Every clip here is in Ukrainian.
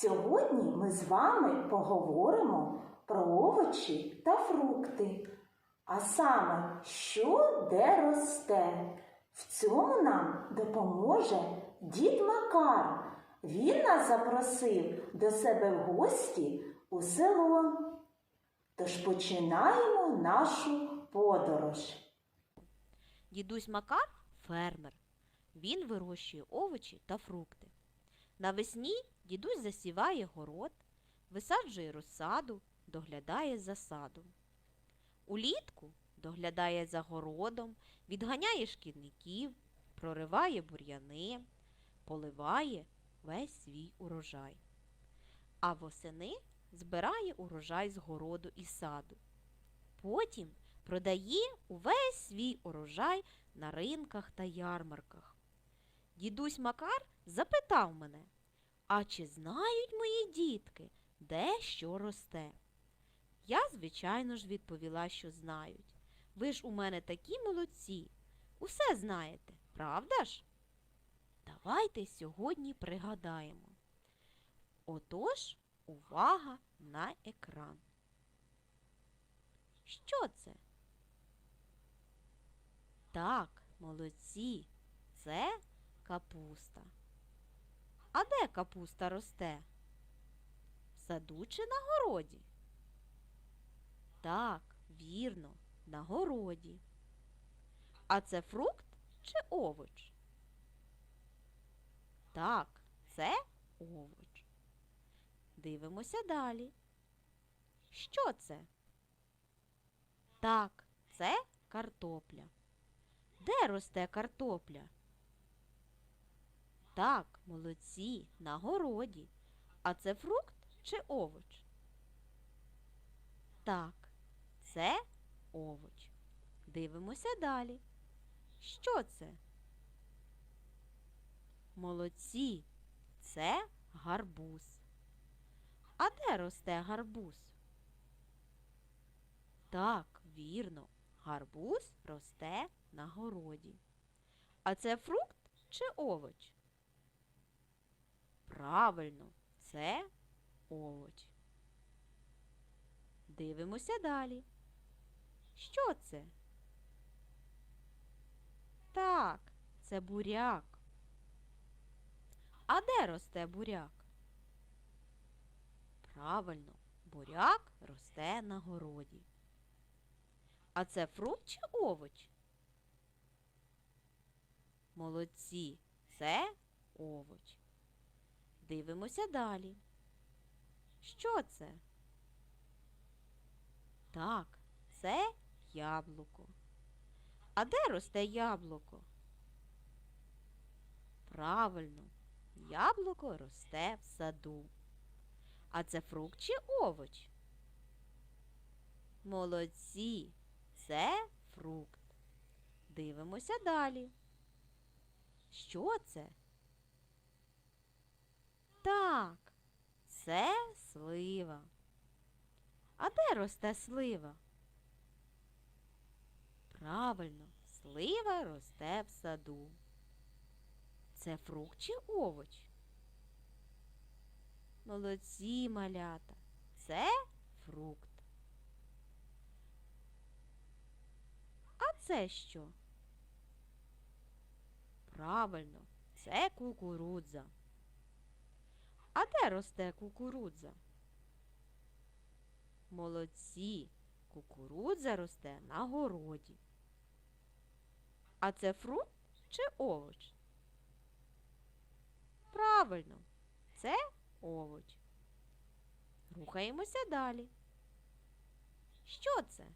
Сьогодні ми з вами поговоримо про овочі та фрукти. А саме, що де росте. В цьому нам допоможе дід Макар. Він нас запросив до себе в гості у село. Тож починаємо нашу подорож. Дідусь Макар фермер. Він вирощує овочі та фрукти. Навесні дідусь засіває город, висаджує розсаду, доглядає за садом. Улітку доглядає за городом, відганяє шкідників, прориває бур'яни, поливає весь свій урожай. А восени збирає урожай з городу і саду. Потім продає увесь свій урожай на ринках та ярмарках. Дідусь Макар запитав мене, а чи знають мої дітки, де що росте? Я, звичайно ж, відповіла, що знають. Ви ж у мене такі молодці. Усе знаєте, правда ж? Давайте сьогодні пригадаємо. Отож, увага на екран. Що це? Так, молодці, це капуста. А де капуста росте? В саду чи на городі? Так, вірно, на городі. А це фрукт чи овоч? Так, це овоч. Дивимося далі. Що це? Так, це картопля. Де росте картопля? Так, молодці, на городі. А це фрукт чи овоч? Так, це овоч. Дивимося далі. Що це? Молодці, це гарбуз. А де росте гарбуз? Так, вірно, гарбуз росте на городі. А це фрукт чи овоч? Правильно, це овоч. Дивимося далі. Що це? Так, це буряк. А де росте буряк? Правильно, буряк росте на городі. А це фрукт чи овоч? Молодці, це овоч. Дивимося далі. Що це? Так, це яблуко. А де росте яблуко? Правильно, яблуко росте в саду. А це фрукт чи овоч? Молодці, це фрукт. Дивимося далі. Що це? Так, це слива. А де росте слива? Правильно, слива росте в саду. Це фрукт чи овоч? Молодці малята. Це фрукт. А це що? Правильно, це кукурудза. А де росте кукурудза? Молодці, кукурудза росте на городі. А це фрукт чи овоч? Правильно, це овоч. Рухаємося далі. Що це?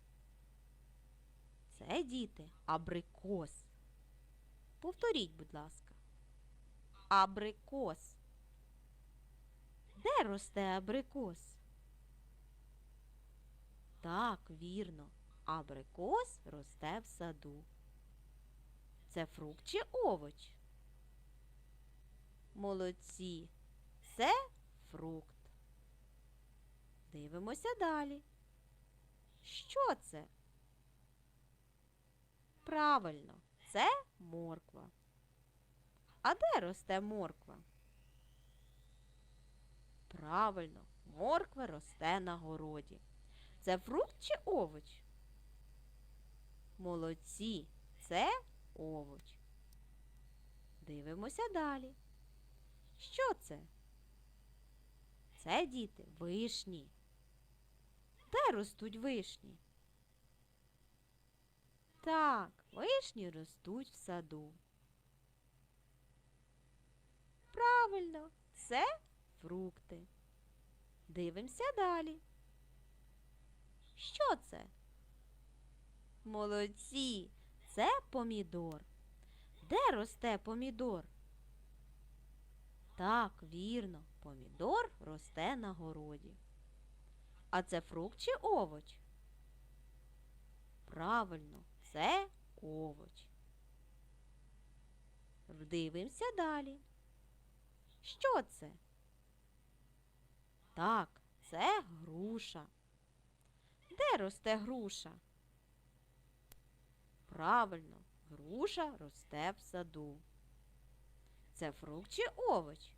Це діти абрикос. Повторіть, будь ласка. Абрикос. Де росте абрикос? Так, вірно, абрикос росте в саду. Це фрукт чи овоч? Молодці. Це фрукт. Дивимося далі. Що це? Правильно, це морква. А де росте морква? Правильно, морква росте на городі. Це фрукт чи овоч? Молодці, це овоч. Дивимося далі. Що це? Це діти вишні. Де ростуть вишні? Так, вишні ростуть в саду. Правильно, це фрукти. Дивимося далі. Що це? Молодці, це помідор. Де росте помідор? Так, вірно, помідор росте на городі. А це фрукт чи овоч? Правильно, це овоч. Дивимося далі. Що це? Так, це груша. Де росте груша? Правильно, груша росте в саду. Це фрукт чи овоч?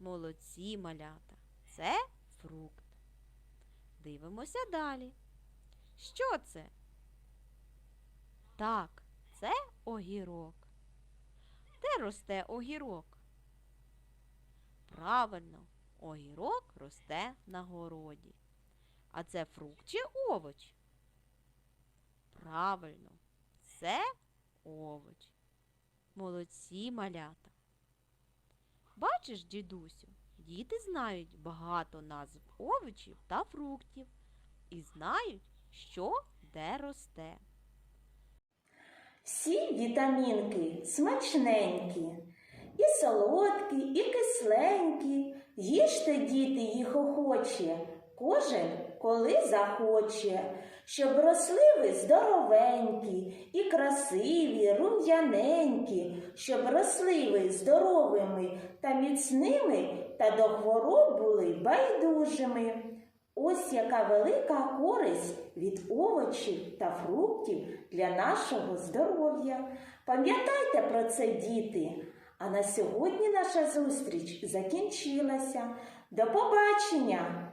Молодці малята. Це фрукт. Дивимося далі. Що це? Так, це огірок. Де росте огірок? Правильно, огірок росте на городі. А це фрукт чи овоч? Правильно, це овоч. Молодці малята. Бачиш, дідусю, діти знають багато назв овочів та фруктів і знають, що де росте. Всі вітамінки смачненькі, і солодкі, і кисленькі. Їжте, діти, їх охоче, кожен коли захоче, щоб росли ви здоровенькі, і красиві, рум'яненькі, щоб росли ви здоровими та міцними, та до хвороб були байдужими. Ось яка велика користь від овочів та фруктів для нашого здоров'я. Пам'ятайте про це, діти. А на сьогодні наша зустріч закінчилася. До побачення!